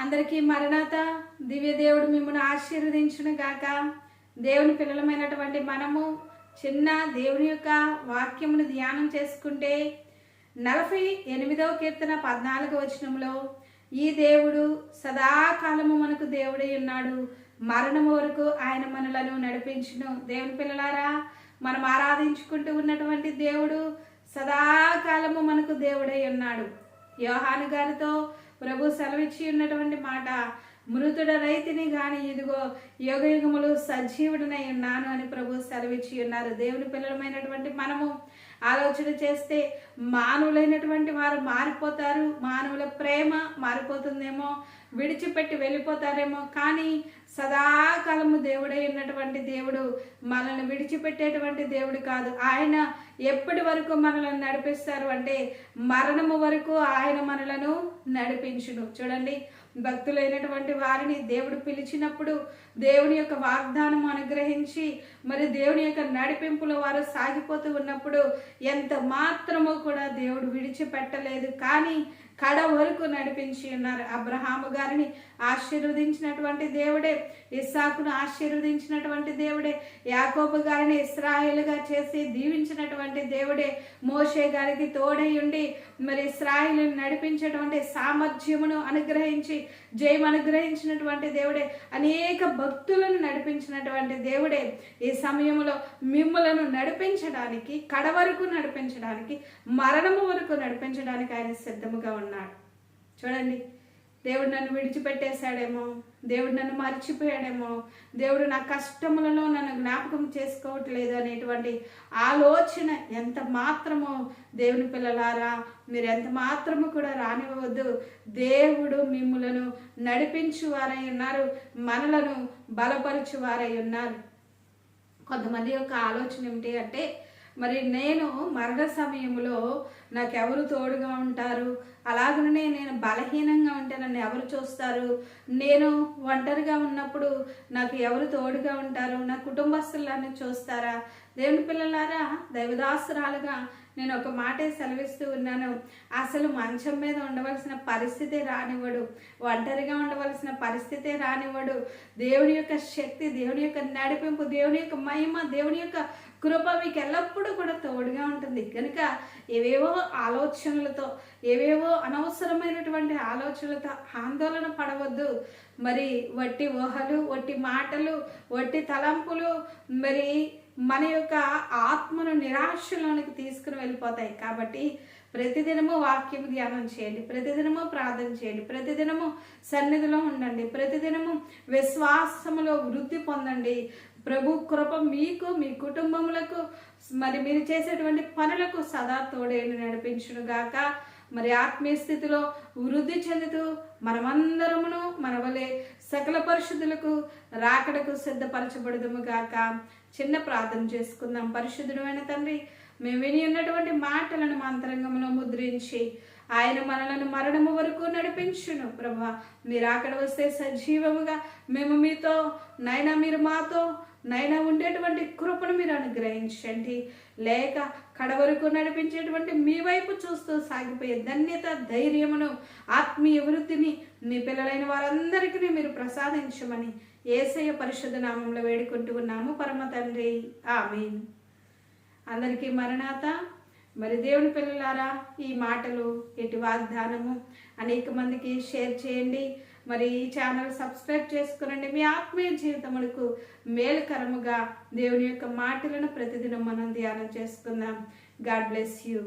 అందరికీ మరణాత. దివ్య దేవుడు మిమ్మల్ని ఆశీర్వదించును గాక. దేవుని పిల్లలమైనటువంటి మనము చిన్న దేవుని యొక్క వాక్యమును ధ్యానం చేసుకుంటే నలభై ఎనిమిదవ కీర్తన పద్నాలుగు వచనంలో ఈ దేవుడు సదాకాలము మనకు దేవుడై ఉన్నాడు. మరణం వరకు ఆయన మనలను నడిపించును. దేవుని పిల్లలారా మనం ఆరాధించుకుంటూ ఉన్నటువంటి దేవుడు సదాకాలము మనకు దేవుడై ఉన్నాడు. యోహాను గారితో ప్రభు సెలవిచ్చి ఉన్నటువంటి మాట మృతుడ రైతిని గాని ఇదిగో యోగయుగములు సజీవుడనై ఉన్నాను అని ప్రభు సెలవిచ్చి ఉన్నారు. దేవుని పిల్లలమైనటువంటి మనము ఆలోచన చేస్తే మానవులైనటువంటి వారు మారిపోతారు మానవుల ప్రేమ మారిపోతుందేమో విడిచిపెట్టి వెళ్ళిపోతారేమో కానీ సదాకాలము దేవుడై ఉన్నటువంటి దేవుడు మనల్ని విడిచిపెట్టేటువంటి దేవుడు కాదు. ఆయన ఎప్పటి వరకు మనల్ని నడిపిస్తారు అంటే మరణము వరకు ఆయన మనలను నడిపించును. చూడండి భక్తులైనటువంటి వారిని దేవుడు పిలిచినప్పుడు దేవుని యొక్క వాగ్దానం అనుగ్రహించి మరి దేవుని యొక్క నడిపింపులో వారు సాగిపోతూ ఉన్నప్పుడు ఎంత మాత్రమో కూడా దేవుడు విడిచిపెట్టలేదు. కానీ కడ వరకు నడిపించి ఉన్నారు. అబ్రహాము గారిని ఆశీర్వదించినటువంటి దేవుడే ఇస్సాకును ఆశీర్వదించినటువంటి దేవుడే యాకోబు గారిని ఇస్రాయేలుగా చేసి దీవించినటువంటి దేవుడే మోషే గారికి తోడై ఉండి మరి ఇస్రాయేలు నడిపించేటువంటి సామర్థ్యమును అనుగ్రహించి జయం అనుగ్రహించినటువంటి దేవుడే అనేక భక్తులను నడిపించినటువంటి దేవుడే ఈ సమయంలో మిమ్మలను నడిపించడానికి కడ వరకు నడిపించడానికి మరణము వరకు నడిపించడానికి ఆయన సిద్ధముగా ఉన్నాడు. చూడండి దేవుడు నన్ను విడిచిపెట్టేశాడేమో దేవుడు నన్ను మర్చిపోయాడేమో దేవుడు నా కష్టములలో నన్ను జ్ఞాపకం చేసుకోవట్లేదు అనేటువంటి ఆలోచన ఎంత మాత్రమో దేవుని పిల్లలారా మీరు ఎంత మాత్రము కూడా రానివ్వవద్దు. దేవుడు మిమ్ములను నడిపించువారై ఉన్నారు మనలను బలపరచువారై ఉన్నారు. కొంతమంది యొక్క ఆలోచన ఏమిటి అంటే మరి నేను మరణ సమయంలో నాకు ఎవరు తోడుగా ఉంటారు? అలాగనే నేను బలహీనంగా ఉంటే నన్ను ఎవరు చూస్తారు? నేను ఒంటరిగా ఉన్నప్పుడు నాకు ఎవరు తోడుగా ఉంటారు? నా కుటుంబస్తులను చూస్తారా? దేవుని పిల్లలారా దైవదాసురాలుగా నేను ఒక మాటే సెలవిస్తూ ఉన్నాను. అసలు మంచం మీద ఉండవలసిన పరిస్థితి రానివ్వడు. ఒంటరిగా ఉండవలసిన పరిస్థితే రానివ్వడు. దేవుని యొక్క శక్తి దేవుని యొక్క నడిపింపు దేవుని యొక్క మహిమ దేవుని యొక్క కృప మీకు ఎల్లప్పుడూ కూడా తోడుగా ఉంటుంది. కనుక ఏవేవో ఆలోచనలతో ఏవేవో అనవసరమైనటువంటి ఆలోచనలతో ఆందోళన పడవద్దు. మరి వట్టి ఊహలు వట్టి మాటలు వట్టి తలంపులు మరి మన యొక్క ఆత్మను నిరాశలోనికి తీసుకుని వెళ్ళిపోతాయి. కాబట్టి ప్రతిదినము వాక్యం ధ్యానం చేయండి. ప్రతిదినము ప్రార్థన చేయండి. ప్రతిదినము సన్నిధిలో ఉండండి. ప్రతిదినము విశ్వాసములో వృద్ధి పొందండి. ప్రభు కృప మీకు మీ కుటుంబములకు మరి మీరు చేసేటువంటి పనులకు సదా తోడేని నడిపించును గాక మరి ఆత్మీయ స్థితిలో వృద్ధి చెందుతూ మనమందరమును మన వలె సకల పరిశుద్ధులకు రాకడకు సిద్ధపరచబడదుము గాక. చిన్న ప్రార్థన చేసుకుందాం. పరిశుద్ధుడమైన తండ్రి మేము విని ఉన్నటువంటి మాటలను మా అంతరంగంలో ముద్రించి ఆయన మనలను మరణము వరకు నడిపించును. ప్రభా మీరు అక్కడ వస్తే సజీవముగా మేము మీతో నైనా మీరు మాతో నైనా ఉండేటువంటి కృపను మీరు అనుగ్రహించండి. లేక కడ వరకు నడిపించేటువంటి మీ వైపు చూస్తూ సాగిపోయే ధన్యత ధైర్యమును ఆత్మీయ వృద్ధిని మీ పిల్లలైన వారందరికీ మీరు ప్రసాదించమని ఏసయ్య పరిశుద్ధ నామంలో వేడుకుంటూ ఉన్నాము. పరమ తండ్రి. ఆమెన్. అందరికీ మరణాత. మరి దేవుని పిల్లలారా ఈ మాటలు ఎటు వాగ్దానము అనేక మందికి షేర్ చేయండి. మరి ఈ ఛానల్ సబ్స్క్రైబ్ చేసుకునండి. మీ ఆత్మీయ జీవితములకు మేలుకరముగా దేవుని యొక్క మాటలను ప్రతిదినం మనం ధ్యానం చేసుకుందాం. God bless you.